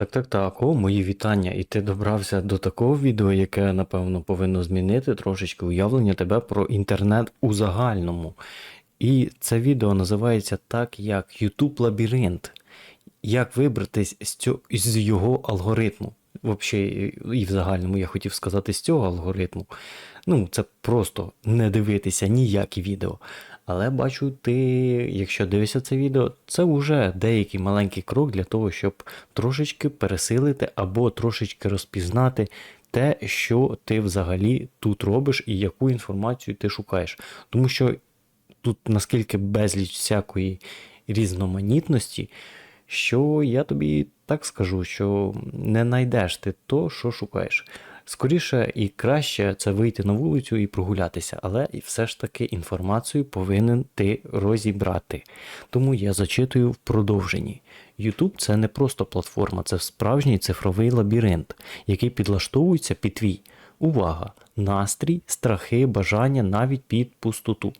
Так, так, так, о, мої вітання. І ти добрався до такого відео, яке, напевно, повинно змінити трошечки уявлення тебе про інтернет у загальному. І це відео називається так, як YouTube лабіринт. Як вибратись з, його алгоритму. Взагалі, і в загальному я хотів сказати з цього алгоритму. Ну, це просто не дивитися ніякі відео. Але бачу, ти, якщо дивишся це відео, це вже деякий маленький крок для того, щоб трошечки пересилити або трошечки розпізнати те, що ти взагалі тут робиш і яку інформацію ти шукаєш. Тому що тут наскільки безліч всякої різноманітності, що я тобі так скажу, що не знайдеш ти то, що шукаєш. Скоріше і краще це вийти на вулицю і прогулятися, але все ж таки інформацію повинен ти розібрати. Тому я зачитую в продовженні. YouTube це не просто платформа, це справжній цифровий лабіринт, який підлаштовується під твій увага, настрій, страхи, бажання навіть під пустоту.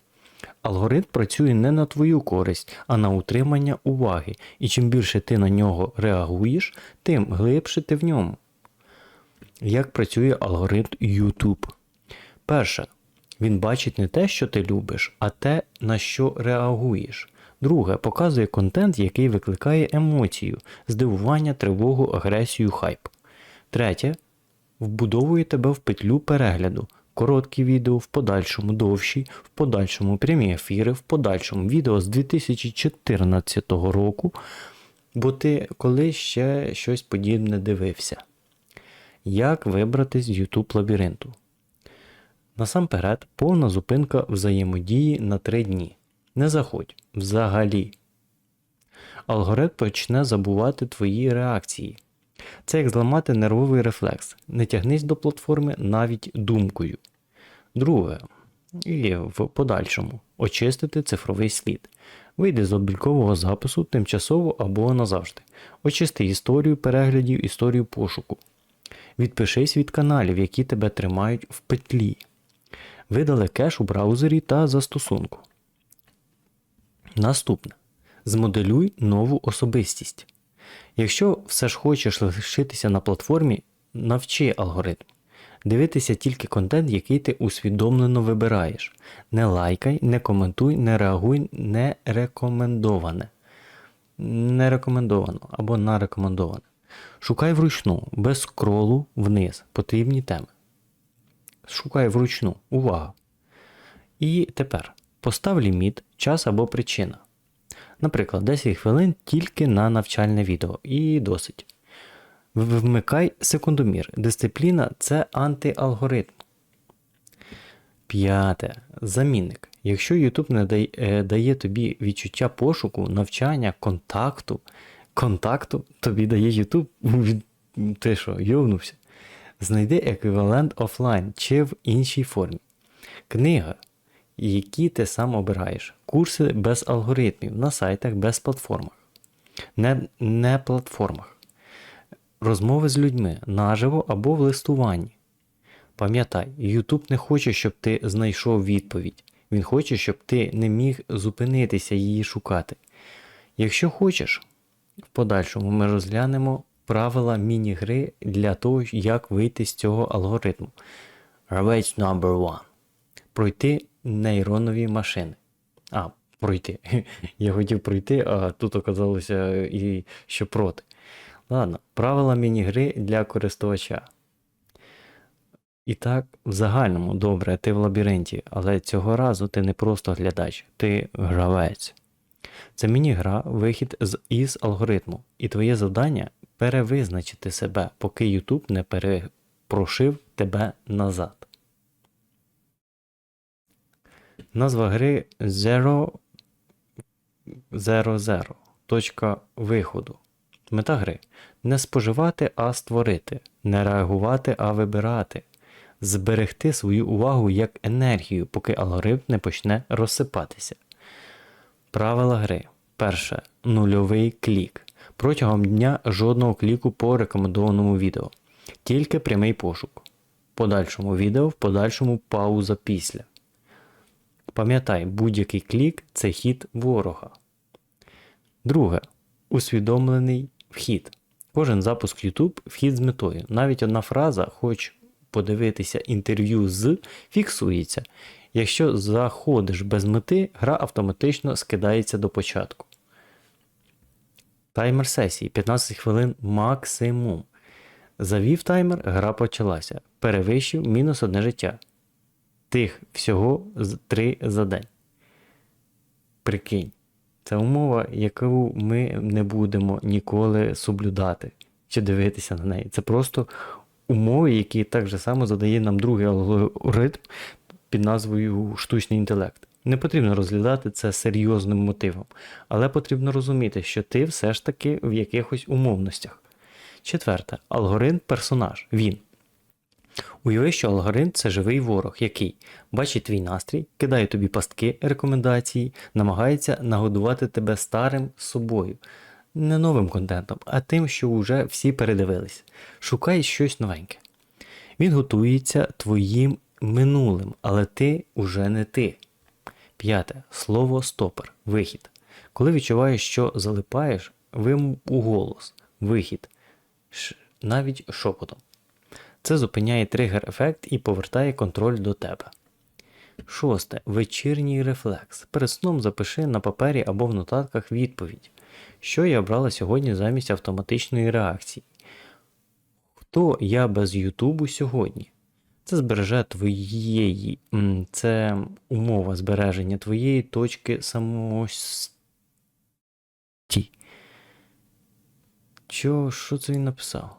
Алгоритм працює не на твою користь, а на утримання уваги, і чим більше ти на нього реагуєш, тим глибше ти в ньому. Як працює алгоритм YouTube? Перше, він бачить не те, що ти любиш, а те, на що реагуєш. Друге, показує контент, який викликає емоцію, здивування, тривогу, агресію, хайп. Третє, вбудовує тебе в петлю перегляду. Короткі відео, в подальшому довші, в подальшому прямі ефіри, в подальшому відео з 2014 року, бо ти колись ще щось подібне дивився. Як вибрати з YouTube лабіринту? Насамперед, повна зупинка взаємодії на 3 дні. Не заходь взагалі. Алгоритм почне забувати твої реакції. Це як зламати нервовий рефлекс. Не тягнись до платформи навіть думкою. Друге, і в подальшому очистити цифровий слід. Вийди з облікового запису тимчасово або назавжди. Очисти історію переглядів, історію пошуку. Відпишись від каналів, які тебе тримають в петлі. Видали кеш у браузері та застосунку. Наступне. Змоделюй нову особистість. Якщо все ж хочеш лишитися на платформі, навчи алгоритм. Дивитися тільки контент, який ти усвідомлено вибираєш. Не лайкай, не коментуй, не реагуй, не рекомендоване. Не рекомендовано або на рекомендоване. Шукай вручну, без скролу вниз потрібні теми. Шукай вручну. Увага. І тепер постав ліміт, час або причина. Наприклад, 10 хвилин тільки на навчальне відео. І досить. Вмикай секундомір. Дисципліна це антиалгоритм. П'яте. Замінник. Якщо YouTube не дає, е, тобі відчуття пошуку, навчання, контакту, контакту тобі дає YouTube. Від- Ти що, йовнувся? Знайди еквівалент офлайн чи в іншій формі. Книга, які ти сам обираєш. Курси без алгоритмів на сайтах без платформах. Не, не платформах. Розмови з людьми наживо або в листуванні. Пам'ятай, YouTube не хоче, щоб ти знайшов відповідь. Він хоче, щоб ти не міг зупинитися її шукати. Якщо хочеш, в подальшому ми розглянемо правила міні-гри для того, як вийти з цього алгоритму. Rabbit number one. Пройти нейронові машини. А, пройти. Я хотів пройти, а тут оказалося і що проти. Ладно, правила міні-гри для користувача. І так, в загальному добре, ти в лабіринті, але цього разу ти не просто глядач, ти гравець. Це міні-гра, вихід з із алгоритму, і твоє завдання перевизначити себе, поки YouTube не перепрошив тебе назад. Назва гри Zero Zero Zero. Точка виходу. Мета гри не споживати, а створити, не реагувати, а вибирати, зберегти свою увагу як енергію, поки алгоритм не почне розсипатися. Правила гри. Перше. Нульовий клік. Протягом дня жодного кліку по рекомендованому відео. Тільки прямий пошук. Подальшому відео, в подальшому пауза після. Пам'ятай, будь-який клік це хід ворога. Друге. Усвідомлений вхід. Кожен запуск YouTube вхід з метою. Навіть одна фраза, хоч подивитися інтерв'ю з, фіксується. Якщо заходиш без мети, гра автоматично скидається до початку. Таймер сесії 15 хвилин максимум. Завів таймер, гра почалася. Перевищив мінус одне життя. Тих всього 3 за день. Прикинь. Це умова, яку ми не будемо ніколи соблюдати чи дивитися на неї. Це просто умови, які так же само задає нам другий алгоритм під назвою штучний інтелект. Не потрібно розглядати це серйозним мотивом, але потрібно розуміти, що ти все ж таки в якихось умовностях. Четверте, алгоритм персонаж. Він. Уяви, що алгоритм це живий ворог, який бачить твій настрій, кидає тобі пастки, рекомендації, намагається нагодувати тебе старим собою. Не новим контентом, а тим, що вже всі передивились. Шукай щось новеньке. Він готується твоїм минулим, але ти уже не ти. П'яте. Слово стопер. Вихід. Коли відчуваєш, що залипаєш, вим у голос. Вихід. Ш... Навіть шепотом. Це зупиняє тригер-ефект і повертає контроль до тебе. Шосте. Вечірній рефлекс. Перед сном запиши на папері або в нотатках відповідь. Що я обрала сьогодні замість автоматичної реакції? Хто я без Ютубу сьогодні? Це збереже твоєї, це умова збереження твоєї точки самості. Чо, що це він написав?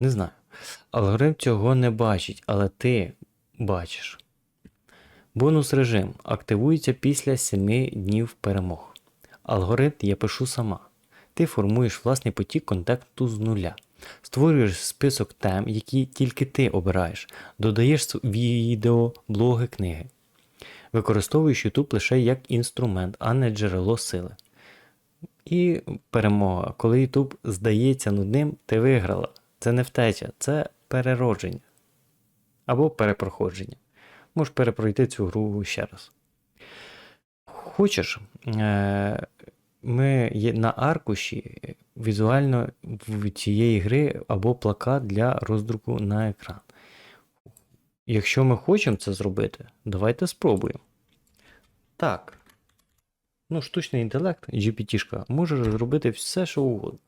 Не знаю. Алгоритм цього не бачить, але ти бачиш. Бонус режим активується після 7 днів перемог. Алгоритм я пишу сама. Ти формуєш власний потік контакту з нуля. Створюєш список тем, які тільки ти обираєш, додаєш відео, блоги, книги. Використовуєш YouTube лише як інструмент, а не джерело сили. І перемога. Коли YouTube здається нудним, ти виграла. Це не втеча, це переродження. Або перепроходження. Можеш перепройти цю гру ще раз. Хочеш, е, ми на аркуші візуально в цієї гри або плакат для роздруку на екран. Якщо ми хочемо це зробити, давайте спробуємо. Так. Ну, штучний інтелект, GPT, може зробити все, що угодно.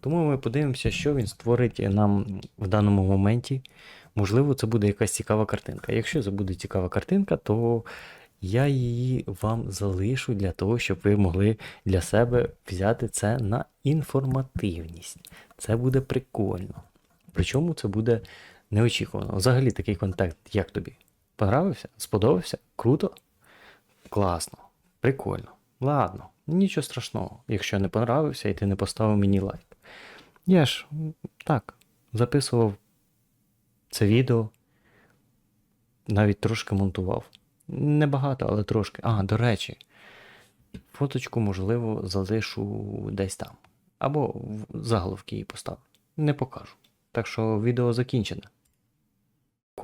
Тому ми подивимося, що він створить нам в даному моменті. Можливо, це буде якась цікава картинка. Якщо це буде цікава картинка, то я її вам залишу для того, щоб ви могли для себе взяти це на інформативність. Це буде прикольно. Причому це буде неочікувано. Взагалі такий контент, як тобі? Понравився? Сподобався? Круто? Класно, прикольно. Ладно, нічого страшного, якщо не понравився і ти не поставив мені лайк. Я ж так, записував це відео, навіть трошки монтував. Небагато, але трошки. А, до речі, фоточку, можливо, залишу десь там. Або в заголовки її поставлю. Не покажу. Так що відео закінчене.